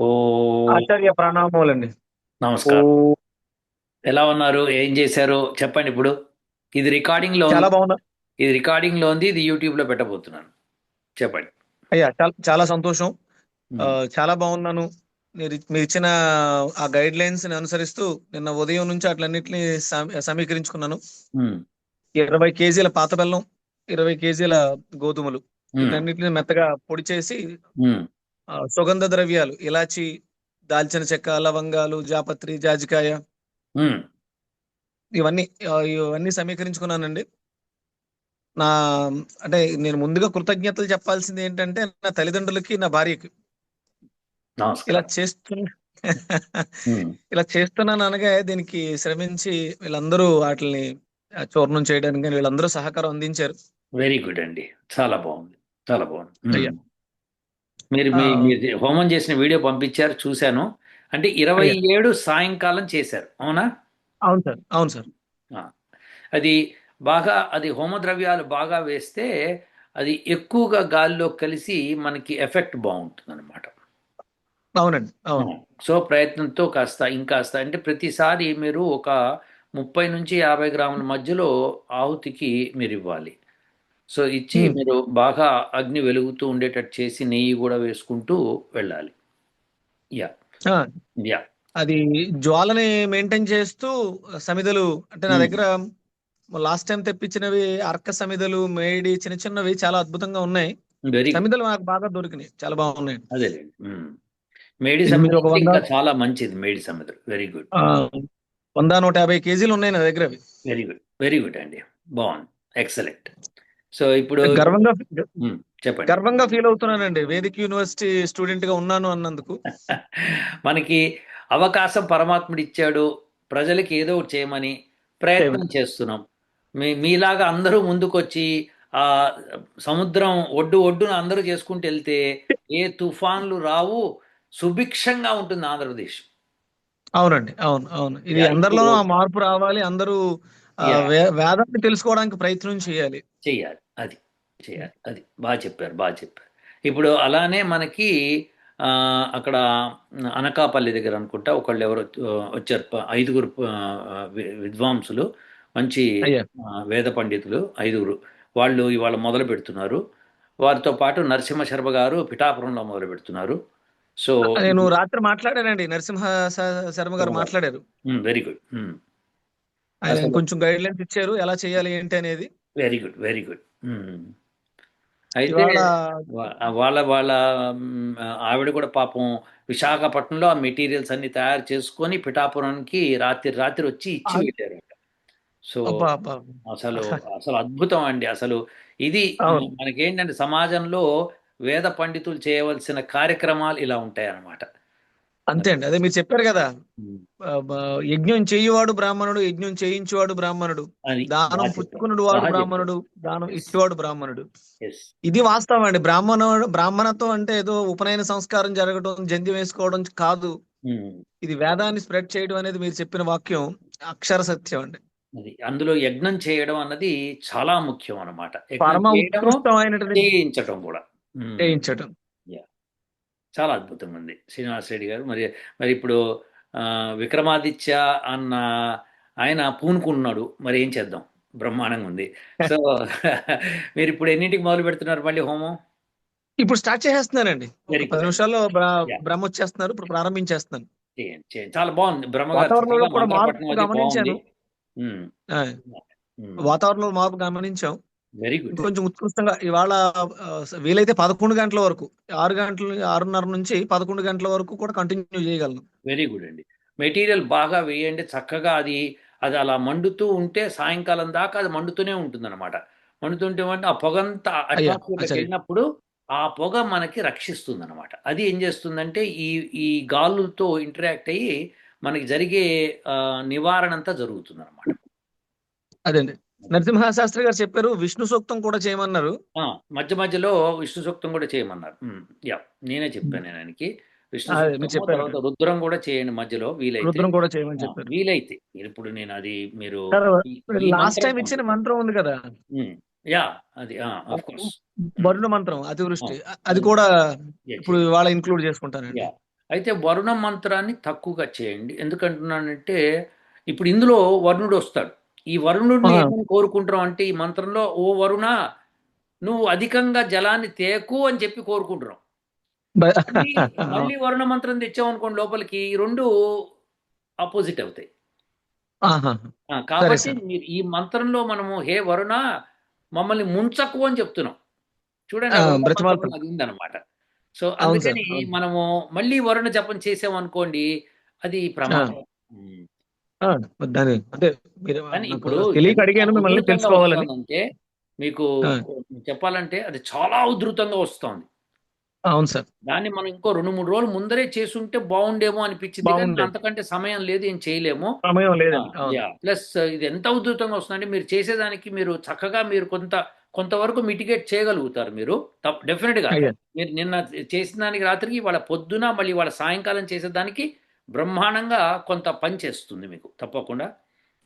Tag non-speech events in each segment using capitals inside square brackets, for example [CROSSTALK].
ఓ ఆచార్య ప్రణామములండి. నమస్కారం. ఎలా ఉన్నారు? ఏం చేశారు? చెప్పండి ఇప్పుడు. ఇది రికార్డింగ్లో చాలా. బాగున్నా ఇది రికార్డింగ్లో ఉంది. ఇది యూట్యూబ్లో పెట్టబోతున్నాను. చెప్పండి. అయ్యా చాలా చాలా సంతోషం. ఆ, చాలా బాగున్నాను. మీరు మీరు ఇచ్చిన ఆ గైడ్ లైన్స్ని అనుసరిస్తూ నిన్న ఉదయం నుంచి అట్లన్నిటిని సమ- సమీకరించుకున్నాను. ఉమ్, ఇరవై కేజీల పాత బెల్లం ఇరవై కేజీల గోధుమలు. ఉమ్, వీటన్నిటిని మెత్తగా పొడి చేసి ఉమ్, సుగంధ ద్రవ్యాలు ఇలాచి దాల్చిన చెక్క లవంగాలు జాపత్రి జాజికాయ. ఇవన్నీ ఇవన్నీ సమీకరించుకున్నానండి. నా అంటే నేను ముందుగా కృతజ్ఞతలు చెప్పాల్సింది ఏంటంటే నా తల్లిదండ్రులకి నా భార్యకి. ఇలా చేస్తున్న ఇలా చేస్తున్నాను అనగా దీనికి శ్రమించి వీళ్ళందరూ వాటిని చూర్ణం చేయడానికి వీళ్ళందరూ సహకారం అందించారు. వెరీ గుడ్ అండి. చాలా బాగుంది. చాలా బాగుంది. మీరు మీ. మీరు హోమం చేసిన వీడియో పంపించారు చూశాను. అంటే ఇరవై ఏడు సాయంకాలం చేశారు అవునా? అవును సార్ అవును సార్. అది బాగా అది హోమద్రవ్యాలు బాగా వేస్తే అది ఎక్కువగా గాలిలో కలిసి మనకి ఎఫెక్ట్ బాగుంటుంది అనమాట అవునండి అవును. సో ప్రయత్నంతో కాస్త ఇంకాస్త అంటే ప్రతిసారి మీరు ఒక ముప్పై నుంచి యాభై గ్రాముల మధ్యలో ఆహుతికి మీరు ఇవ్వాలి. సో ఇచ్చి. మీరు బాగా అగ్ని వెలుగుతూ ఉండేటట్టు చేసి నెయ్యి కూడా వేసుకుంటూ వెళ్ళాలి. యా. ఆ, యా. అది జ్వాలని మెయింటైన్ చేస్తూ సమిదలు అంటే నా. దగ్గర లాస్ట్ టైం తెప్పించినవి అర్క సమిదలు మేడి చిన్న చిన్నవి చాలా అద్భుతంగా ఉన్నాయి. Very good. సమిదలు నాకు బాగా దొరికినాయి. చాలా బాగున్నాయి. అదేలేండి. మ్మ్. మేడి ఇంకా చాలా మంచిది మేడి సముద్రం వెరీ గుడ్. ఆ, వంద నూట యాభై కేజీలు ఉన్నాయి నా దగ్గర వెరీ గుడ్. వెరీ గుడ్ అండి. బాగుంది. ఎక్సలెంట్. సో ఇప్పుడు గర్వంగా చెప్పండి. గర్వంగా ఫీల్ అవుతున్నానండి. వేదిక యూనివర్సిటీ స్టూడెంట్గా ఉన్నాను అన్నందుకు. [LAUGHS] మనకి అవకాశం పరమాత్ముడు ఇచ్చాడు. ప్రజలకి ఏదో ఒకటి చేయమని ప్రయత్నం చేస్తున్నాం. మీ మీలాగా అందరూ ముందుకొచ్చి ఆ సముద్రం ఒడ్డు ఒడ్డున అందరూ చేసుకుంటూ వెళ్తే ఏ తుఫాన్లు రావు. సుభిక్షంగా ఉంటుంది ఆంధ్రప్రదేశ్. అవునండి. అవును అవును. ఇది ఇప్పుడు- మార్పు రావాలి. అందరూ వేదాన్ని తెలుసుకోవడానికి ప్రయత్నం చేయాలి. చెయ్యాలి అది చేయాలి. అది బాగా చెప్పారు బాగా చెప్పారు. ఇప్పుడు అలానే మనకి ఆ, అక్కడ అనకాపల్లి దగ్గర అనుకుంటా ఒకళ్ళు ఎవరు వచ్చారు. ఐదుగురు విద్వాంసులు మంచి వేద పండితులు ఐదుగురు. వాళ్ళు ఇవాళ మొదలు పెడుతున్నారు. వారితో పాటు నరసింహ శర్మ గారు పిఠాపురంలో మొదలు పెడుతున్నారు. సో నేను రాత్రి మాట్లాడానండి. నరసింహ శర్మ గారు మాట్లాడారు. Very good. ఆయన కొంచెం గైడ్ లైన్స్ ఇచ్చారు. ఎలా చేయాలి ఏంటి అనేది. వెరీ గుడ్ వెరీ గుడ్ అయితే వాళ్ళ వాళ్ళ ఆవిడ కూడా పాపం విశాఖపట్నంలో ఆ మెటీరియల్స్ అన్ని తయారు చేసుకొని పిఠాపురానికి రాత్రి రాత్రి వచ్చి ఇచ్చి వెళ్ళారు సో అసలు అసలు అద్భుతం అండి. అసలు ఇది. మనకేంటంటే సమాజంలో వేద పండితులు చేయవలసిన కార్యక్రమాలు ఇలా ఉంటాయి అన్నమాట అంతే అండి. అదే మీరు చెప్పారు కదా. యజ్ఞం చేయువాడు బ్రాహ్మణుడు యజ్ఞం చేయించువాడు బ్రాహ్మణుడు. దానం. పుచ్చుకునుడు వాడు బ్రాహ్మణుడు దానం ఇచ్చేవాడు బ్రాహ్మణుడు. ఇది వాస్తవం అండి. బ్రాహ్మణుడు బ్రాహ్మణత్వం అంటే ఏదో ఉపనయన సంస్కారం జరగడం జంధ్యం వేసుకోవడం కాదు. ఇది వేదాన్ని స్ప్రెడ్ చేయడం అనేది మీరు చెప్పిన వాక్యం అక్షర సత్యం అండి. అది అందులో యజ్ఞం చేయడం అన్నది చాలా ముఖ్యం ఉత్కృష్టమైనటువంటి చేయించటం కూడా. ఉమ్. చాలా అద్భుతంగా ఉంది శ్రీనివాస్ రెడ్డి గారు. మరి మరి ఇప్పుడు విక్రమాదిత్య అన్న ఆయన పూనుకున్నాడు. మరి ఏం చేద్దాం? బ్రహ్మాండంగా ఉంది. సో [LAUGHS] మీరు ఇప్పుడు ఎన్నింటికి మొదలు పెడుతున్నారు మళ్ళీ హోమం? ఇప్పుడు స్టార్ట్ Very పది. నిమిషాల్లో. బ్రహ్మ వచ్చేస్తున్నారు. ఇప్పుడు ప్రారంభించేస్తున్నాను. చాలా బాగుంది. అది గమనించాను. వాతావరణంలో మార్పు గమనించాం. Very good. ఇంకొంచెం ఉత్కృష్టంగా ఇవాళ వీలైతే పదకొండు గంటల వరకు ఆరు గంటలు ఆరున్నర నుంచి పదకొండు గంటల వరకు కూడా కంటిన్యూ చేయగలను. వెరీ గుడ్ అండి. మెటీరియల్ బాగా వేయండి చక్కగా అది అది అలా మండుతూ ఉంటే సాయంకాలం దాకా అది మండుతూనే ఉంటుంది అనమాట మండుతుంటే ఆ పొగంతా ఆచార్య. వెళ్ళినప్పుడు ఆ పొగ మనకి రక్షిస్తుంది అనమాట అది ఏం చేస్తుందంటే ఈ ఈ గాలులతో ఇంటరాక్ట్ అయ్యి మనకి జరిగే నివారణ అంతా జరుగుతుంది అనమాట అదండి నరసింహ శాస్త్రి గారు చెప్పారు విష్ణు సూక్తం కూడా చేయమన్నారు. మధ్య మధ్యలో విష్ణు సూక్తం కూడా చేయమన్నారు. యా నేనే చెప్పాను నేను ఆయనకి. విష్ణు. తర్వాత రుద్రం కూడా చేయండి మధ్యలో వీలైతే. రుద్రం కూడా చేయమని చెప్పారు. వీలైతే. ఇప్పుడు నేను అది మీరు లాస్ట్ టైం ఇచ్చిన మంత్రం ఉంది కదా. యా అది ఆఫ్ కోర్స్ వరుణ మంత్రం అతివృష్టి అది కూడా ఇప్పుడు ఇవాళ ఇంక్లూడ్ చేసుకుంటానండి యా అయితే వరుణ మంత్రాన్ని తక్కువగా చేయండి. ఎందుకంటున్నానంటే ఇప్పుడు ఇందులో వరుణుడు వస్తాడు. ఈ వరుణుడిని. ఏమని కోరుకుంటున్నాం అంటే ఈ మంత్రంలో ఓ వరుణ నువ్వు అధికంగా జలాన్ని తేకు అని చెప్పి కోరుకుంటున్నాం [LAUGHS] మళ్ళీ వరుణ మంత్రం తెచ్చామనుకోండి లోపలికి ఈ రెండు ఆపోజిట్ అవుతాయి. కాబట్టి. మీరు ఈ మంత్రంలో మనము హే వరుణ మమ్మల్ని ముంచకు అని చెప్తున్నాం. చూడండి ఉందన్నమాట. సో అందుకని. మనము మళ్ళీ వరుణ జపం చేసామనుకోండి అది ప్రమాదం. దాని అంటే మీరు ఇప్పుడు తెలియక అడిగాను మిమ్మల్ని తెలుసుకోవాలని వస్తోందంటే మీకు. చెప్పాలంటే అది చాలా ఉధృతంగా వస్తోంది అవును సార్ దాన్ని మనం ఇంకో రెండు మూడు రోజులు ముందరే చేసుంటే బాగుండేమో అనిపించింది. అంతకంటే సమయం లేదు ఏం చేయలేము సమయం. యా ప్లస్ ఇది ఎంత ఉధృతంగా వస్తుందంటే మీరు చేసేదానికి మీరు చక్కగా మీరు కొంత కొంతవరకు మిటిగేట్ చేయగలుగుతారు మీరు డెఫినెట్గా. మీరు నిన్న చేసిన దానికి రాత్రికి వాళ్ళ పొద్దున మళ్ళీ వాళ్ళ సాయంకాలం చేసేదానికి బ్రహ్మాండంగా కొంత పని చేస్తుంది మీకు తప్పకుండా.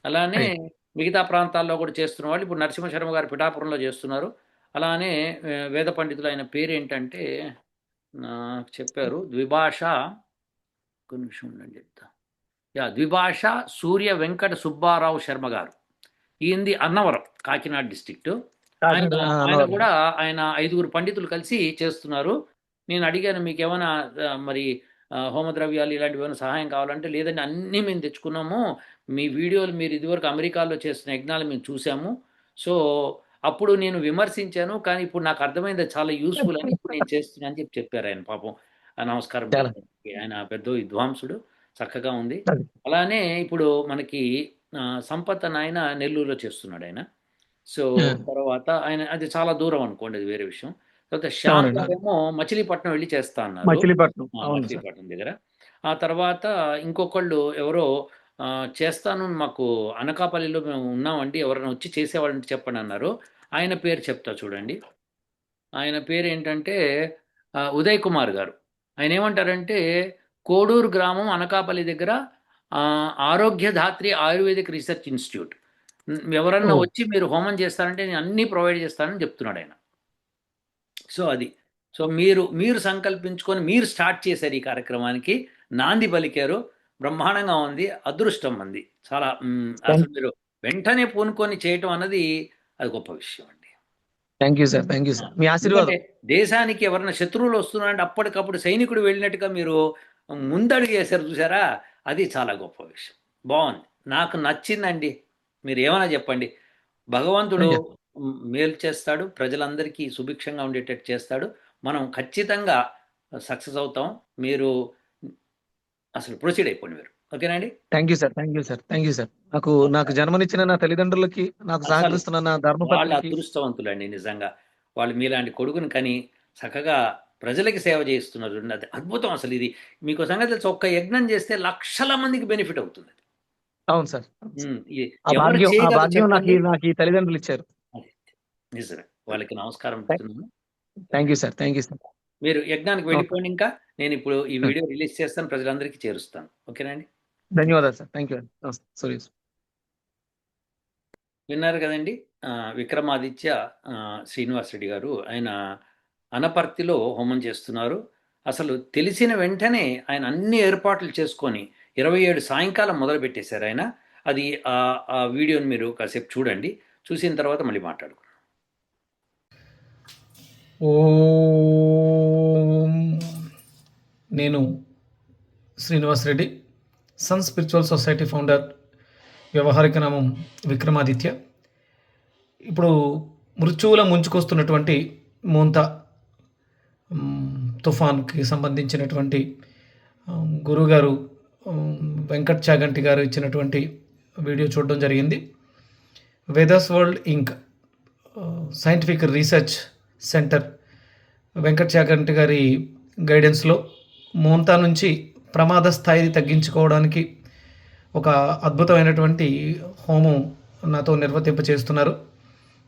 అలానే మిగతా ప్రాంతాల్లో కూడా చేస్తున్న వాళ్ళు ఇప్పుడు నరసింహ శర్మ గారు పిఠాపురంలో చేస్తున్నారు. అలానే వేద పండితులు ఆయన పేరు ఏంటంటే నాకు చెప్పారు ద్విభాష ఒక నిమిషం ఉండండి చెప్తా. యా ద్విభాష సూర్య వెంకట సుబ్బారావు శర్మ గారు. ఈయనది అన్నవరం కాకినాడ డిస్ట్రిక్ట్. ఆయన. కూడా ఆయన ఐదుగురు పండితులు కలిసి చేస్తున్నారు. నేను అడిగాను మీకు ఏమైనా మరి హోమద్రవ్యాలు ఇలాంటివి ఏమైనా సహాయం కావాలంటే లేదండి అన్నీ మేము తెచ్చుకున్నాము. మీ వీడియోలు మీరు ఇదివరకు అమెరికాలో చేస్తున్న యజ్ఞాలు మేము చూసాము. సో అప్పుడు నేను విమర్శించాను కానీ ఇప్పుడు నాకు అర్థమైంది చాలా యూస్ఫుల్ అని ఇప్పుడు నేను చేస్తున్నాను అని చెప్పి చెప్పారు ఆయన పాపం. ఆ, నమస్కారం. ఆయన పెద్ద విద్వాంసుడు చక్కగా ఉంది. అలానే ఇప్పుడు మనకి సంపత్ అని ఆయన నెల్లూరులో చేస్తున్నాడు ఆయన. సో. తర్వాత ఆయన అది చాలా దూరం అనుకోండి అది వేరే విషయం. తర్వాత. గారేమో మచిలీపట్నం వెళ్ళి చేస్తా అన్నారు. మచిలీపట్నం. మచిలీపట్నం దగ్గర. ఆ తర్వాత ఇంకొకళ్ళు ఎవరో చేస్తాను మాకు అనకాపల్లిలో మేము ఉన్నామండి. ఎవరైనా వచ్చి చేసేవాళ్ళని చెప్పండి అన్నారు. ఆయన పేరు చెప్తా చూడండి. ఆయన పేరు ఏంటంటే ఉదయ్ కుమార్ గారు. ఆయన ఏమంటారంటే కోడూరు గ్రామం అనకాపల్లి దగ్గర ఆ, ఆరోగ్యధాత్రి ఆయుర్వేదిక్ రీసెర్చ్ ఇన్స్టిట్యూట్. ఎవరన్నా. వచ్చి మీరు హోమం చేస్తారంటే నేను అన్నీ ప్రొవైడ్ చేస్తానని చెప్తున్నాడు ఆయన. సో అది. సో మీరు మీరు సంకల్పించుకొని మీరు స్టార్ట్ చేశారు ఈ కార్యక్రమానికి. నాంది పలికారు. బ్రహ్మాండంగా ఉంది. అదృష్టం అంది. చాలా అసలు మీరు వెంటనే పూనుకొని చేయటం అన్నది అది గొప్ప విషయం అండి. Thank you sir thank you sir మీ ఆశీర్వాదం. దేశానికి ఎవరైనా శత్రువులు వస్తున్నారంటే అప్పటికప్పుడు సైనికుడు వెళ్ళినట్టుగా మీరు ముందడుగు చేశారు చూసారా? అది చాలా గొప్ప విషయం. బాగుంది. నాకు నచ్చిందండి. మీరు ఏమైనా చెప్పండి. భగవంతుడు మేలు చేస్తాడు ప్రజలందరికీ సుభిక్షంగా ఉండేటట్టు చేస్తాడు. మనం ఖచ్చితంగా సక్సెస్ అవుతాం. మీరు అసలు ప్రొసీడ్ అయిపోండి మీరు. ఓకేనండి thank you sir thank you sir thank you sir. నాకు నాకు జన్మనిచ్చిన నా తల్లిదండ్రులకి నాకు సహకరిస్తున్న నా వాళ్ళు ధర్మపత్నికి అదృష్టవంతులండి నిజంగా. వాళ్ళు మీలాంటి కొడుకుని కని చక్కగా ప్రజలకి సేవ చేస్తున్నారు. అది అద్భుతం అసలు ఇది. మీకు సంగతి తెలుసు? ఒక్క యజ్ఞం చేస్తే లక్షల మందికి బెనిఫిట్ అవుతుంది అవును సార్. నాకు తల్లిదండ్రులు ఇచ్చారు. నిజమే వాళ్ళకి నమస్కారం పెడుతున్నాను. Thank you sir thank you sir మీరు యజ్ఞానికి వెళ్ళిపోండి ఇంకా. నేను ఇప్పుడు ఈ వీడియో రిలీజ్ చేస్తాను. ప్రజలందరికీ చేరుస్తాను. ఓకేనండి ధన్యవాదాలు సార్ థ్యాంక్ యూ సారీ విన్నారు కదండి? విక్రమాదిత్య శ్రీనివాస్ రెడ్డి గారు ఆయన అనపర్తిలో హోమం చేస్తున్నారు. అసలు తెలిసిన వెంటనే ఆయన అన్ని ఏర్పాట్లు చేసుకొని ఇరవై ఏడు సాయంకాలం మొదలు పెట్టేశారు ఆయన. అది ఆ వీడియోని మీరు కాసేపు చూడండి. చూసిన తర్వాత మళ్ళీ మాట్లాడుకుందాం. ఓం. నేను Srinivas Reddy sun spiritual society founder వ్యవహారిక నామం విక్రమాదిత్య. ఇప్పుడు మృత్యువుల ముంచుకొస్తున్నటువంటి మోంతా తుఫాన్కి సంబంధించినటువంటి గురుగారు వెంకట్ చాగంటి గారు ఇచ్చినటువంటి వీడియో చూడడం జరిగింది. Weathers world inc scientific research centre Venkata Chaganti గారి గైడెన్స్లో మోంతా నుంచి ప్రమాద స్థాయిని తగ్గించుకోవడానికి ఒక అద్భుతమైనటువంటి హోమం నాతో నిర్వర్తింప చేస్తున్నారు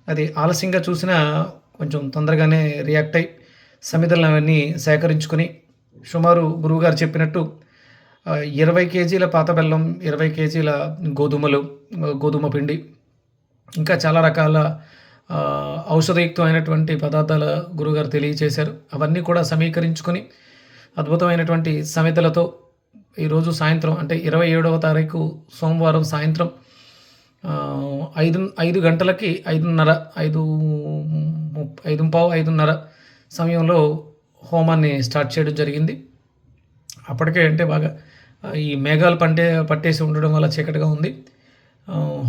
అది ఆలస్యంగా చూసినా కొంచెం తొందరగానే రియాక్ట్ అయి సమిధులను అవన్నీ సేకరించుకొని సుమారు గురువుగారు చెప్పినట్టు ఇరవై కేజీల పాత బెల్లం ఇరవై కేజీల గోధుమలు గోధుమ పిండి ఇంకా చాలా రకాల ఔషధయుక్తమైనటువంటి పదార్థాల గురుగారు తెలియచేశారు. అవన్నీ కూడా సమీకరించుకొని అద్భుతమైనటువంటి సమితలతో ఈరోజు సాయంత్రం అంటే ఇరవై ఏడవ తారీఖు సోమవారం సాయంత్రం ఐదు ఐదు గంటలకి ఐదున్నర ఐదు ముప్- ఐదు పావు ఐదున్నర సమయంలో హోమాన్ని స్టార్ట్ చేయడం జరిగింది. అప్పటికే అంటే బాగా ఈ మేఘాలు పంటే పట్టేసి ఉండడం వల్ల చీకటిగా ఉంది.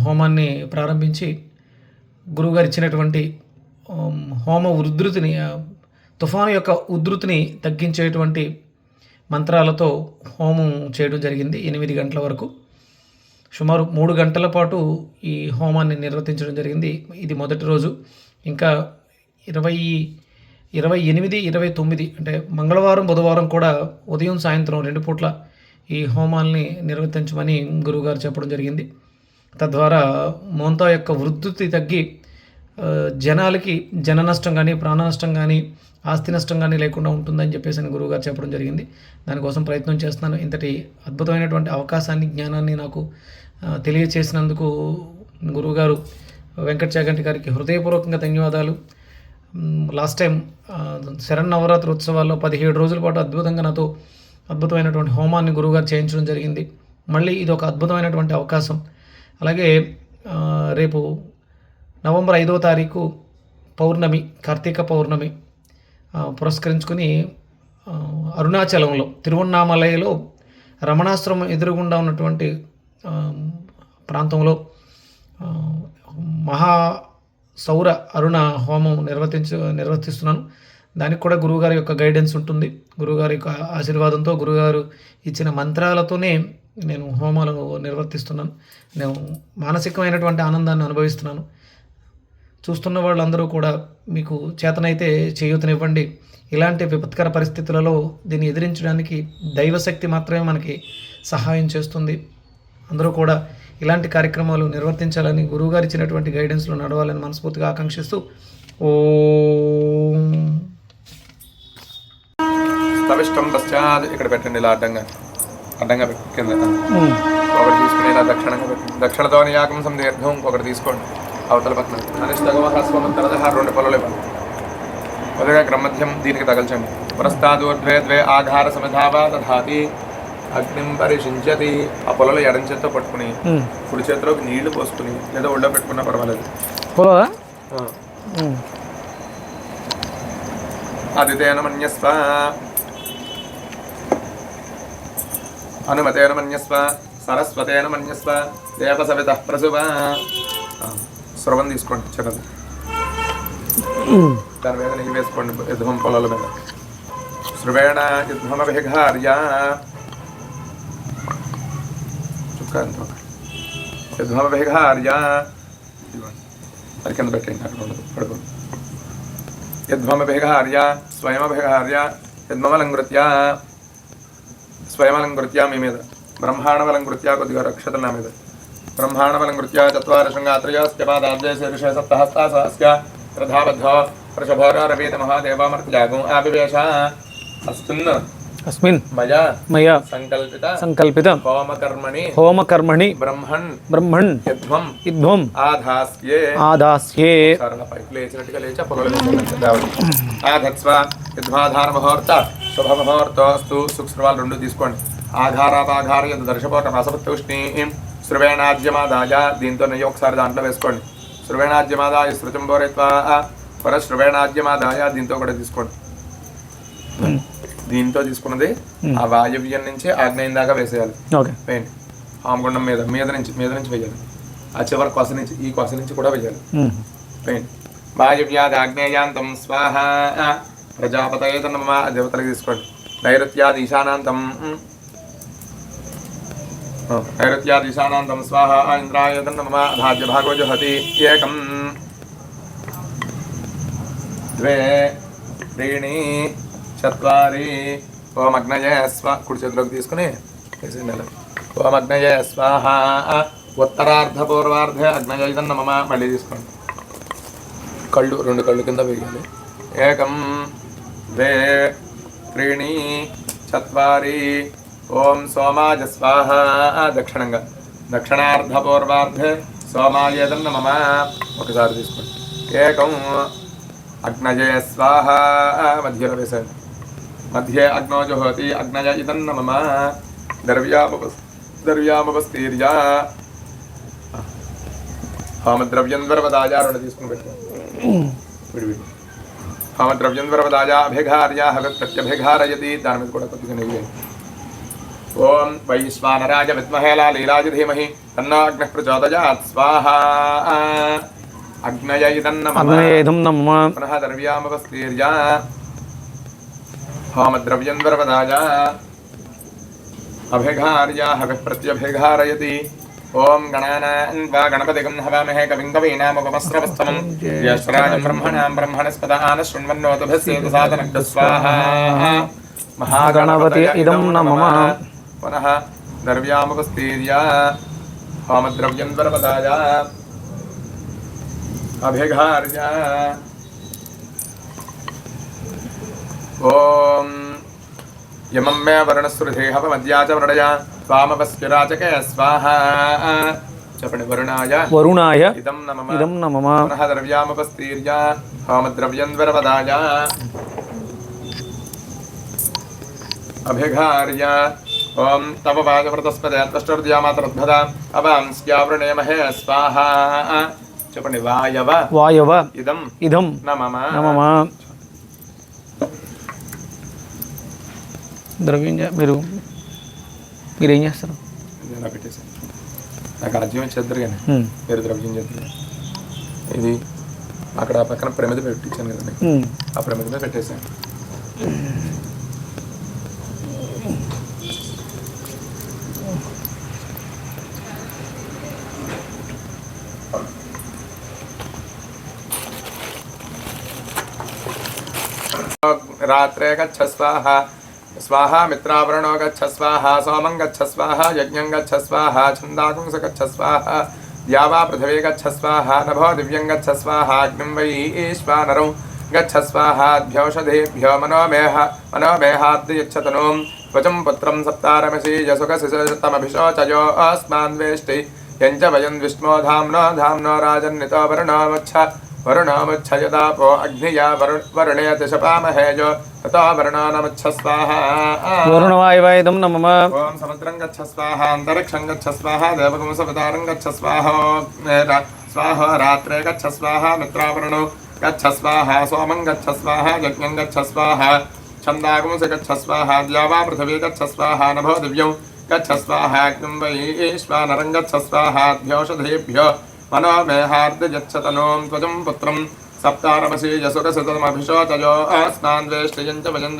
హోమాన్ని ప్రారంభించి గురువుగారు ఇచ్చినటువంటి హోమ ఉధృతిని తుఫాను యొక్క ఉధృతిని తగ్గించేటువంటి మంత్రాలతో హోమం చేయడం జరిగింది ఎనిమిది గంటల వరకు. సుమారు మూడు గంటల పాటు ఈ హోమాన్ని నిర్వర్తించడం జరిగింది. ఇది మొదటి రోజు. ఇంకా ఇరవై ఇరవై ఎనిమిది ఇరవై తొమ్మిది అంటే మంగళవారం బుధవారం కూడా ఉదయం సాయంత్రం రెండు పూట్ల ఈ హోమాల్ని నిర్వర్తించమని గురువుగారు చెప్పడం జరిగింది. తద్వారా మోంతా యొక్క వృద్ధి తగ్గి జనాలకి జన నష్టం కానీ ప్రాణ నష్టం కానీ ఆస్తి నష్టం కానీ లేకుండా ఉంటుందని చెప్పేసి అని గురువుగారు చెప్పడం జరిగింది. దానికోసం ప్రయత్నం చేస్తున్నాను. ఇంతటి అద్భుతమైనటువంటి అవకాశాన్ని జ్ఞానాన్ని నాకు తెలియచేసినందుకు గురువుగారు వెంకట చాగంటి గారికి హృదయపూర్వకంగా ధన్యవాదాలు. లాస్ట్ టైం శరణ్ నవరాత్రి ఉత్సవాల్లో పదిహేడు రోజుల పాటు అద్భుతంగా నాతో అద్భుతమైనటువంటి హోమాన్ని గురువుగారు చేయించడం జరిగింది. మళ్ళీ ఇది ఒక అద్భుతమైనటువంటి అవకాశం. అలాగే రేపు నవంబర్ ఐదవ తారీఖు పౌర్ణమి కార్తీక పౌర్ణమి పురస్కరించుకుని అరుణాచలంలో తిరువన్నామలయలో రమణాశ్రమం ఎదురుగుండా ఉన్నటువంటి ప్రాంతంలో మహా సౌర అరుణ హోమం నిర్వర్తించ నిర్వర్తిస్తున్నాను. దానికి కూడా గురువుగారి యొక్క గైడెన్స్ ఉంటుంది. గురువుగారి యొక్క ఆశీర్వాదంతో గురువుగారు ఇచ్చిన మంత్రాలతోనే నేను హోమాలు నిర్వర్తిస్తున్నాను. నేను మానసికమైనటువంటి ఆనందాన్ని అనుభవిస్తున్నాను. చూస్తున్న వాళ్ళందరూ కూడా మీకు చేతనైతే చేయూతనివ్వండి. ఇలాంటి విపత్కర పరిస్థితులలో దీన్ని ఎదిరించడానికి దైవశక్తి మాత్రమే మనకి సహాయం చేస్తుంది. అందరూ కూడా ఇలాంటి కార్యక్రమాలు నిర్వర్తించాలని గురువుగారు ఇచ్చినటువంటి గైడెన్స్లో నడవాలని మనస్ఫూర్తిగా ఆకాంక్షిస్తూ ఓం. ఇక్కడ పెట్టండి ఇలా అడ్డంగా. అడ్డంగా పెట్టి కింద ఒకటి తీసుకుని ఇలా దక్షిణంగా పెట్టండి దక్షిణతో యాకం సందీర్ఘం ఒకటి తీసుకోండి. అవతల పక్కన. అనిష్టగమహస్వమంతరదహ రెండు పొలలు ఇవ్వండి. మొదలుగా క్రమధ్యం దీనికి తగల్చండి. పురస్తాదూర్ధ్వే ద్వే ఆఘార సమిధావా తథాపి అగ్నిం పరిశించతి. ఆ పొలలో ఎడం చేత్తో పట్టుకుని కుడి చేతిలోకి నీళ్ళు పోసుకుని లేదా ఒళ్ళో పెట్టుకున్నా పర్వాలేదు. ఆ. ఆదితేన మన్యస్వ హనుమతేన మన్యస్వ సరస్వతేన మన్యస్వ దేవసవిత ప్రసువ స్రవం తీసుకోండి చిన్నది. దాని మీద నెయ్యి వేసుకోండి యుద్ధం పొలాల మీద. శృవేణ యుద్ధమభిఘార్య చుక్క ఎంత యుద్ధమభిఘార్య అది కింద పెట్టండి అక్కడ ఉండదు పడుకోండి. యద్మమభిఘార్య స్వయమభిఘార్య యద్మమలంకృత్య. స్వయమలంకృత్య మీ మీద బ్రహ్మాండమలంకృత్య కొద్దిగా రక్షతలు నా మీద బ్రహ్మాండమలంకృత్య చత్వార శృంగాత్రయోస్య పాదాబ్జయ శీర్ష సప్తహస్తాసహస్య రథాబద్ధ వృషభోరవీత మహాదేవామర్త్యాగం ఆవివేశ అస్మిన్ అస్మిన్ మయా మయా సంకల్పిత సంకల్పిత హోమకర్మణి హోమకర్మణి బ్రహ్మణ్ బ్రహ్మణ్ యధ్వం యుద్ధం ఆధాస్యే సరళ పైకి లేచినట్టుగా లేచి. ఆధత్స్వ యద్వాధార ముహూర్త శుభ ముహూర్తోస్తు సుక్స్రవాలు రెండు తీసుకోండి ఆఘారాపాఘార యద్ దర్శపోట రసపత్తుష్ణి శృవేణాద్యమాదాయ దీంతో నెయ్యి ఒకసారి దాంట్లో వేసుకోండి శృవేణాద్యమాదాయ శృతం బోరేత్వా పర శృవేణాద్యమాదాయ దీంతో కూడా తీసుకోండి దీంతో తీసుకున్నది ఆ వాయువ్యం నుంచి ఆగ్నేయం దాకా వేసేయాలి. వేయండి ఆమగుండం మీద మీద నుంచి మీద నుంచి వేయాలి. ఆ చివరి కొస నుంచి ఈ కొస నుంచి కూడా వేయాలి. వేయండి వాయువ్యాది ఆగ్నేయాంతం స్వాహ ప్రజాపతయేత నమ. దేవతలకు తీసుకోండి. నైరుత్యాది ఈశానాంతం నైరుత్యాది ఈశానాంతం స్వాహ ఇంద్రాయత నమ. భాగో జహతి ఏకం. ద్వే చత్వారి ఓం అగ్నయ స్వ కుడి చేతిలోకి తీసుకుని వేసేయండి అలా. ఓం అగ్నయ స్వాహ ఉత్తరార్ధ పూర్వార్ధ అగ్నయ ఇదన్న మమ మళ్ళీ తీసుకోండి. కళ్ళు రెండు కళ్ళు కింద వేయాలి. ఏకం ద్వే త్రీణి చత్వారి. ఓం సోమాయ స్వాహ దక్షిణంగా. దక్షిణార్ధ పూర్వార్ధ సోమాయేదన్న మమ ఒకసారి తీసుకోండి. ఏకం అగ్నజయ స్వాహ మధ్యలో వేశాను मध्ये अग्नो जुहोति अग्नय इदन्न मम द्रव्यामपस् द्रव्यामपस्तीर्या హోమద్రవ్యం వరవదాజా రెండు తీసుకుని పెట్టు విడివిడి హోమద్రవ్యం వరవదాజా అభిఘార్య హవిప్రత్యభిఘారయతి దాని మీద కూడా కొద్దిగా నెయ్యి వేయి. ఓం వైశ్వానరాజ విద్మహే లీలాజ ధీమహి తన్నో అగ్ని ప్రచోదయాత్ స్వాహ అగ్నయ ఇదన్న మమ అగ్నయేధం నమ్మ పునః ద్రవ్యామవస్తీర్య होमद्रव्यन्वरपदाय अभिघार्या हविः प्रत्यभिघारयति। ॐ गणानान् वा गणपतिगं हवामहे कविं कवीनामुपमस्रवस्तमं यश्राजं ब्रह्मणां ब्रह्मणस्पदान शृण्वन्नोतभस्येतसादनग्ध स्वाहा। महागणपति इदं नमः। पुनः द्रव्यामुपस्तीर्य होमद्रव्यन्वरपदाय अभिघार्या ॐ यमं मे वर्णस्रुधेहवमद्या च वृणया स्वामपस्फुराचके स्वाहा। वरुणाय। इदं नमः। इदं नमः। पुनः द्रव्यामपस्तीर्या होमद्रव्यन्वरपदाय अभिघार्य। ॐ तव वाजव्रतस्पदे त्वष्टुर्द्यामातरद्भदा अवांस्यावृणेमहे स्वाहा। चपणि वायव वायव। इदं इदं न मम ద్రవ్యం చే- మీరు మీరు ఏం చేస్తారు ఇలా పెట్టేసాను నాకు రాజ్యం చేద్దరు కానీ హ్మ్. మీరు ద్రవ్యం చేద్దరు ఇది అక్కడ పక్కన ప్రమిద పెట్టించాను కదండి హ్మ్. ఆ ప్రమిద మీద పెట్టేశాను రాత్రే గచ్చ స్వాహ स्वाहा मित्रावरणो गच्छ स्वाहा, सोमं गच्छ स्वाहा, यज्ञं गच्छ स्वाहा छन्दाकुंस गच्छ स्वाहा द्यावा पृथिवे गच्छ स्वाहा, नभो दिव्यं गच्छ स्वाहाग्निं वै ईश्वानरौ गच्छ स्वाहाद्यौषधेभ्यो मनोमेह मनोमेहाद्यच्छतनुं त्वचं पुत्रं सप्तारमसि यशुखसिसतमभिशोचयो अस्मान् वेष्टि यञ्च वयं विष्णो धाम्नो धाम्नो राजन्नितो वर्णो యదాపో అగ్నియా వరు వరుణే దిశపామహేజో తతో వరుణానమచ్చ స్వాహ వరుణవాయువ ఇదం నమమ ఓం సముద్రం గచ్చ స్వాహ అంతరిక్షం గచ్చ స్వాహ దేవకం సవితారం గచ్చ స్వాహో రా- స్వాహ రాత్రే గచ్చ స్వాహ మిత్రావరణో గచ్చ స్వాహ సోమం గచ్చ స్వాహ యజ్ఞం గచ్చ స్వాహ ఛందాగుంస గచ్చ స్వాహ ద్యావా పృథివీ గచ్చ స్వాహ నభో దివ్యం గచ్చ స్వాహ అగ్నిం వై मनो मेहार्दजत्सतनों त्वजं पुत्रं सप्तारमसि यशुरसतमभिशोचयो अस्मान् वेष्टयञ्च भजन्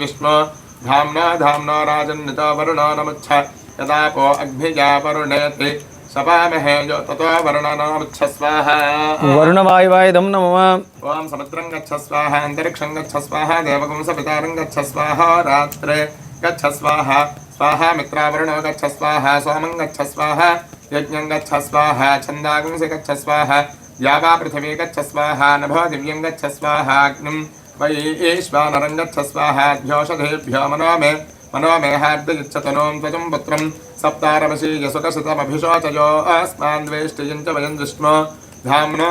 धाम्ना धाम्ना राजन्निता वरुणो नमुच्छ यदापो अग्निजा वरुणेति सपामहे यो ततो ॐ समुद्रं गच्छ स्वाहा अन्तरिक्षं गच्छ स्वाहा देवपुंसपितारं गच्छ स्वाहा रात्रे गच्छ स्वाहा स्वाहा मित्रावरुणो गच्छ स्वाहा सोमं गच्छ स्वाहा। స్వాహ సోమం గచ్చ స్వాహ యజ్ఞం గచ్చ స్వాహ ఛందాగుంసి గచ్చ స్వాహ యావా పృథివీ గచ్చ స్వాహ నభో దివ్యం గచ్చ స్వాహ అగ్నిం వై ఈశ్వానరం గచ్చ స్వాహాభ్యోషధేభ్యో మనో మే మనో మేహార్దయుచ్చతనోం త్వజం పుత్రం సప్తారమసి యసుకసితమభిషోచయో అస్మాన్వేష్టియం చ వయం విష్ణు ధామ్నో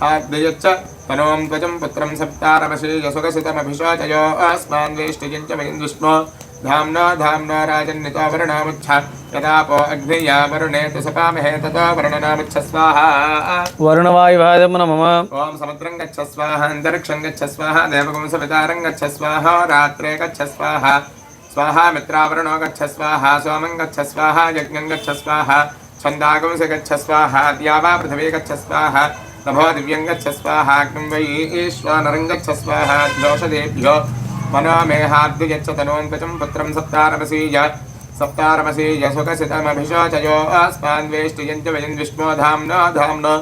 हाग्दयच्च तनों गजं पुत्रं सप्तारमशीयसुखसितमभिषाचयो अस्मान्वेष्टिकिञ्च धाम्ना धाम्ना राजन्नितो यदापो अग्निया वरुणे तु सपामहे ततो स्वाहा। वर्णवायुभाजं नमः। ॐ समुद्रं गच्छ स्वाहा गच्छ स्वाहा गच्छ स्वाहा रात्रे गच्छ स्वाहा। स्वाहा मित्रावरुणो गच्छ स्वाहा गच्छ स्वाहा गच्छ स्वाहा छन्दागुंसि गच्छ स्वाहा द्यावा पृथिवी गच्छ स्वाहा। नभो दिव्यं गच्छ स्वाहाग्नं वै ईश्वानरं गच्छ स्वाहा दोषदेभ्यो मनो मेहाद्य गच्छ तनोऽन्वचं पुत्रं सप्तारमसीय सप्तारमसीय सुखसितमभिशोचयो अस्मान्वेष्टियञ्च वयन् विष्णो धाम्नो धाम्नो।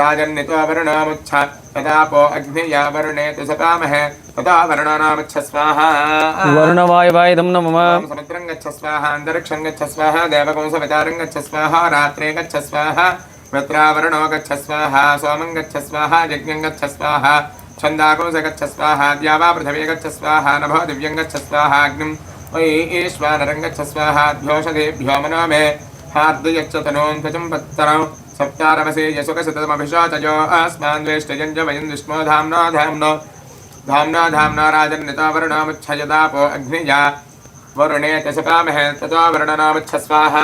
राजन्नितो वरुणमुच्छ तदापो अग्निया वरुणे तु सतामहे तदा वरुणो नामुच्छ स्वाहा वरुणवायुवायुधं नमः। समुद्रं गच्छ स्वाहा अन्तरिक्षं गच्छ स्वाहा देवकंसवितारं गच्छ स्वाहा रात्रे गच्छ स्वाहा मित्रावरुणो गच्छ स्वाहा सोमं गच्छ स्वाहा यज्ञं गच्छ स्वाहा छन्दाकुंस गच्छ स्वाहा द्यावा पृथिवी गच्छ स्वाहा नभो दिव्यं गच्छ स्वाहा अग्निं वै ईश्वानरं गच्छ स्वाहा द्योषधेभ्यो मनो मे। हार्दयच्च तनोन् त्वचं पत्तरं। सप्तारमसे यशुकशतमभिषाचयो अस्मान् द्वेष्टयं च वयं विष्णो धाम्नो धाम्नो। धाम्ना धाम्ना राजन्नितावरुणामुच्छयदापो अग्निजा। वरुणे च शपामहे ततो वरुणनामुच्छ स्वाहा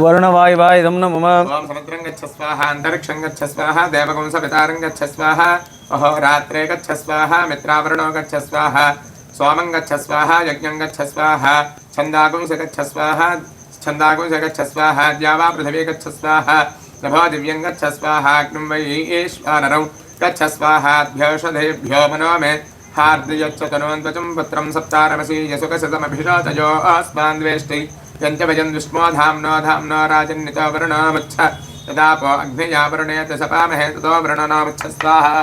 वरुणवायवायदं न मम। ॐ समुद्रं गच्छ स्वाहा अन्तरिक्षं गच्छ स्वाहा देवकंसवितारं गच्छ स्वाहा अहो रात्रे गच्छ स्वाहा मित्रावरुणो गच्छ स्वाहा सोमं गच्छ स्वाहा यज्ञं गच्छ स्वाहा छन्दाकुंस गच्छ स्वाहा छन्दाकुंस गच्छ स्वाहा द्यावा पृथिवी गच्छ स्वाहा नभो दिव्यं गच्छ स्वाहा अग्निं वै ईश्वरौ गच्छ स्वाहाभ्योषधेभ्यो मनो मे हार्दयच्च तनोन्त्वचं पुत्रं सप्तारमसि यशुकशतमभिषाचयो अस्मान् द्वेष्टि यञ्चभजन् विष्णो धाम्नो धाम्नो राजन्नितो वरुणामुच्छ तदापो अग्निया वरुणे च सपामहे ततो वरुणनामुच्छ स्वाहा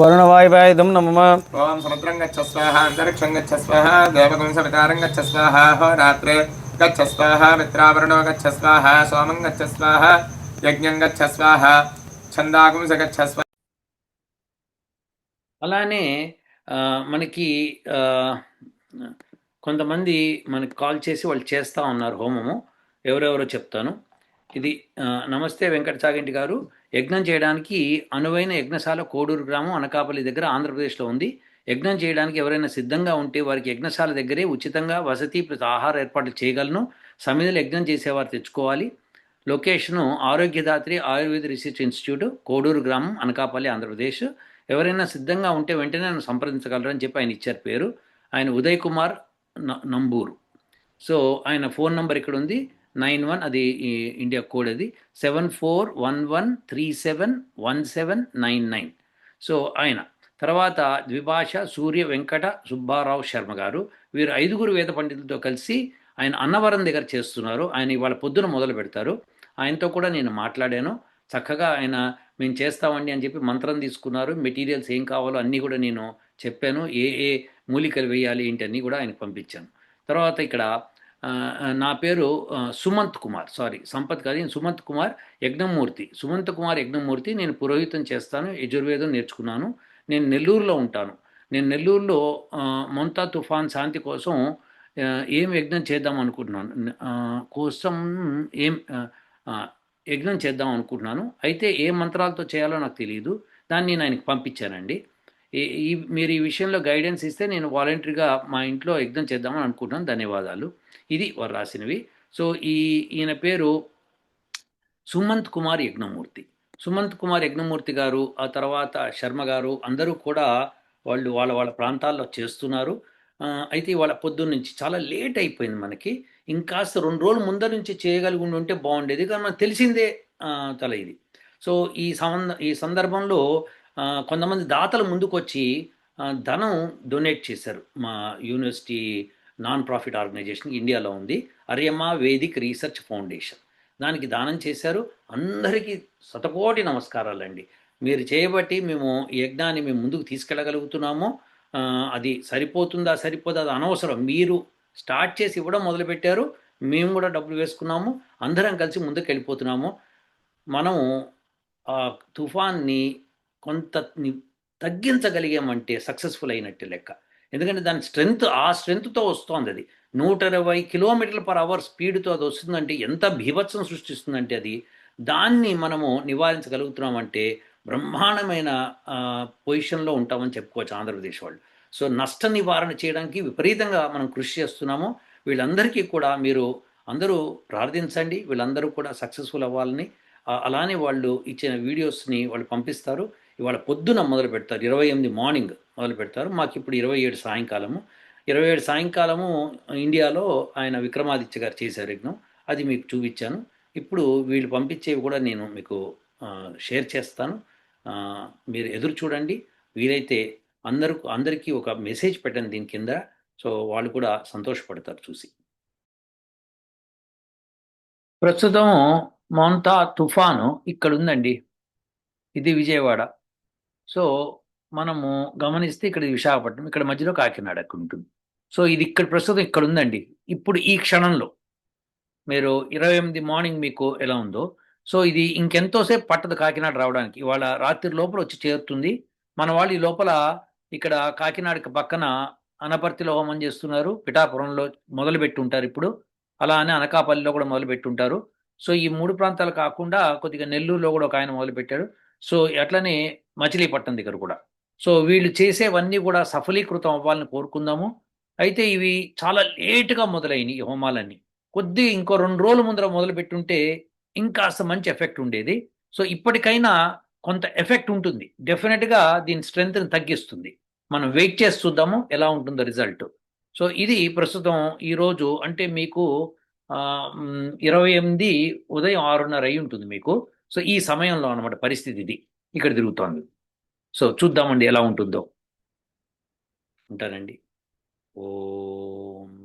वरुणवायवायदं न मम ॐ समुद्रं गच्छ स्वाहा अन्तरिक्षं गच्छ स्वाहा देवकंसवितारं गच्छ स्वाहा होरात्रे गच्छ स्वाहा मित्रावरुणो गच्छ स्वाहा सोमं गच्छ स्वाहा यज्ञं गच्छ स्वाहा छन्दाकुंस गच्छ स्वाहा అలానే ఆ, మనకి కొంతమంది మనకి కాల్ చేసి వాళ్ళు చేస్తూ ఉన్నారు హోమము. ఎవరెవరో చెప్తాను. ఇది నమస్తే వెంకట సాగంటి గారు. యజ్ఞం చేయడానికి అనువైన యజ్ఞశాల కోడూరు గ్రామం అనకాపల్లి దగ్గర ఆంధ్రప్రదేశ్లో ఉంది. యజ్ఞం చేయడానికి ఎవరైనా సిద్ధంగా ఉంటే వారికి యజ్ఞశాల దగ్గరే ఉచితంగా వసతి ప్లస్ ఆహార ఏర్పాట్లు చేయగలను. సమిధులు యజ్ఞం చేసేవారు తెచ్చుకోవాలి. Location Arogyadatri Ayurveda research institute Koduru గ్రామం అనకాపల్లి ఆంధ్రప్రదేశ్. ఎవరైనా సిద్ధంగా ఉంటే వెంటనే నన్ను సంప్రదించగలరు అని చెప్పి ఆయన ఇచ్చారు పేరు. ఆయన ఉదయ్ కుమార్ న- నంబూరు. సో ఆయన ఫోన్ నంబర్ ఇక్కడ ఉంది. నైన్ వన్ అది ఇండియా కోడ్ అది. Seven four one one three seven one seven nine nine. So ఆయన. తర్వాత ద్విభాష సూర్య వెంకట సుబ్బారావు శర్మ గారు. వీరు ఐదుగురు వేద పండితులతో కలిసి ఆయన అన్నవరం దగ్గర చేస్తున్నారు. ఆయన ఇవాళ పొద్దున మొదలు పెడతారు. ఆయనతో కూడా నేను మాట్లాడాను. చక్కగా ఆయన మేము చేస్తామండి అని చెప్పి మంత్రం తీసుకున్నారు. మెటీరియల్స్ ఏం కావాలో అన్నీ కూడా నేను చెప్పాను. ఏ ఏ మూలికలు వేయాలి ఏంటి అన్నీ కూడా ఆయనకు పంపించాను. తర్వాత ఇక్కడ నా పేరు సుమంత్ కుమార్. సారీ సంపత్ కాదు సుమంత్ కుమార్ యజ్ఞమూర్తి. సుమంత్ కుమార్ యజ్ఞమూర్తి నేను పురోహితం చేస్తాను యజుర్వేదం నేర్చుకున్నాను. నేను నెల్లూరులో ఉంటాను. నేను నెల్లూరులో మమతా తుఫాన్ శాంతి కోసం ఏం యజ్ఞం చేద్దాం అనుకుంటున్నాను? కోసం ఏం యజ్ఞం చేద్దాం అనుకుంటున్నాను. అయితే ఏ మంత్రాలతో చేయాలో నాకు తెలియదు దాన్ని నేను ఆయనకి పంపించానండి. ఈ- ఈ మీరు ఈ విషయంలో గైడెన్స్ ఇస్తే నేను వాలంటరీగా మా ఇంట్లో యజ్ఞం చేద్దామని అనుకుంటున్నాను. ధన్యవాదాలు. ఇది వారు రాసినవి. సో ఈ ఈయన పేరు సుమంత్ కుమార్ యజ్ఞమూర్తి. సుమంత్ కుమార్ యజ్ఞమూర్తి గారు ఆ తర్వాత శర్మ గారు అందరూ కూడా వాళ్ళు వాళ్ళ వాళ్ళ ప్రాంతాల్లో చేస్తున్నారు. అయితే వాళ్ళ పొద్దున్న నుంచి చాలా లేట్ అయిపోయింది మనకి. ఇంకాస్త రెండు రోజులు ముందర నుంచి చేయగలిగి ఉంటే బాగుండేది. కానీ మనకు తెలిసిందే తల ఇది. సో ఈ సంబంధ ఈ సందర్భంలో కొంతమంది దాతలు ముందుకొచ్చి ధనం డొనేట్ చేశారు. మా యూనివర్సిటీ నాన్ ప్రాఫిట్ ఆర్గనైజేషన్ ఇండియాలో ఉంది. Ariyamma Vedic research foundation. దానికి దానం చేశారు. అందరికీ శతకోటి నమస్కారాలండి. మీరు చేయబట్టి మేము ఈ యజ్ఞాన్ని మేము ముందుకు తీసుకెళ్ళగలుగుతున్నాము. అది సరిపోతుందా సరిపోదా అది అనవసరం. మీరు స్టార్ట్ చేసి ఇవ్వడం మొదలుపెట్టారు. మేము కూడా డబ్బులు వేసుకున్నాము. అందరం కలిసి ముందుకు వెళ్ళిపోతున్నాము మనము ఆ తుఫాన్ని కొంత తగ్గించగలిగామంటే సక్సెస్ఫుల్ అయినట్టు లెక్క. ఎందుకంటే దాని స్ట్రెంగ్త్ ఆ స్ట్రెంగ్త్తో వస్తోంది అది. నూట ఇరవై కిలోమీటర్ల పర్ అవర్ స్పీడ్తో అది వస్తుందంటే ఎంత భీభత్సం సృష్టిస్తుందంటే అది. దాన్ని మనము నివారించగలుగుతున్నామంటే బ్రహ్మాండమైన పొజిషన్లో ఉంటామని చెప్పుకోవచ్చు ఆంధ్రప్రదేశ్ వాళ్ళు. సో నష్ట నివారణ చేయడానికి విపరీతంగా మనం కృషి చేస్తున్నాము. వీళ్ళందరికీ కూడా మీరు అందరూ ప్రార్థించండి. వీళ్ళందరూ కూడా సక్సెస్ఫుల్ అవ్వాలని. అలానే వాళ్ళు ఇచ్చిన వీడియోస్ని వాళ్ళు పంపిస్తారు. ఇవాళ పొద్దున మొదలు పెడతారు. ఇరవై ఎనిమిది మార్నింగ్ మొదలు పెడతారు. మాకు ఇప్పుడు ఇరవై ఏడు సాయంకాలము. ఇరవై ఏడు సాయంకాలము ఇండియాలో ఆయన విక్రమాదిత్య గారు చేశారు యజ్ఞం. అది మీకు చూపించాను. ఇప్పుడు వీళ్ళు పంపించేవి కూడా నేను మీకు షేర్ చేస్తాను. మీరు ఎదురు చూడండి. వీలైతే అందరూ అందరికీ ఒక మెసేజ్ పెట్టండి దీని కింద. సో వాళ్ళు కూడా సంతోషపడతారు చూసి. ప్రస్తుతం మౌంతా తుఫాను ఇక్కడ ఉందండి ఇది విజయవాడ. సో మనము గమనిస్తే ఇక్కడ విశాఖపట్నం ఇక్కడ మధ్యలో కాకినాడ అక్కడ ఉంటుంది. సో ఇది ఇక్కడ ప్రస్తుతం ఇక్కడ ఉందండి ఇప్పుడు ఈ క్షణంలో మీరు ఇరవై ఎనిమిది మార్నింగ్ మీకు ఎలా ఉందో. సో ఇది ఇంకెంతోసేపు పట్టదు కాకినాడ రావడానికి. ఇవాళ రాత్రి లోపల వచ్చి చేరుతుంది. మన వాళ్ళు ఈ లోపల ఇక్కడ కాకినాడకి పక్కన అనపర్తిలో హోమం చేస్తున్నారు. పిఠాపురంలో మొదలుపెట్టి ఉంటారు ఇప్పుడు. అలానే అనకాపల్లిలో కూడా మొదలుపెట్టి ఉంటారు. సో ఈ మూడు ప్రాంతాలు కాకుండా కొద్దిగా నెల్లూరులో కూడా ఒక ఆయన మొదలుపెట్టాడు సో అట్లనే మచిలీపట్నం దగ్గర కూడా. సో వీళ్ళు చేసేవన్నీ కూడా సఫలీకృతం అవ్వాలని కోరుకుందాము. అయితే ఇవి చాలా లేటుగా మొదలైనవి ఈ హోమాలన్నీ. కొద్ది ఇంకో రెండు రోజుల ముందర మొదలు పెట్టుంటే ఇంకాస్త మంచి ఎఫెక్ట్ ఉండేది. సో ఇప్పటికైనా కొంత ఎఫెక్ట్ ఉంటుంది. డెఫినెట్గా దీని స్ట్రెంగ్త్ని తగ్గిస్తుంది. మనం వెయిట్ చేసి చూద్దాము ఎలా ఉంటుందో రిజల్ట్. సో ఇది ప్రస్తుతం ఈరోజు అంటే మీకు ఇరవై ఎనిమిది ఉదయం ఆరున్నర అయి ఉంటుంది మీకు. సో ఈ సమయంలో అన్నమాట పరిస్థితి ఇది. ఇక్కడ తిరుగుతోంది. సో చూద్దామండి ఎలా ఉంటుందో. ఉంటానండి. ఓం.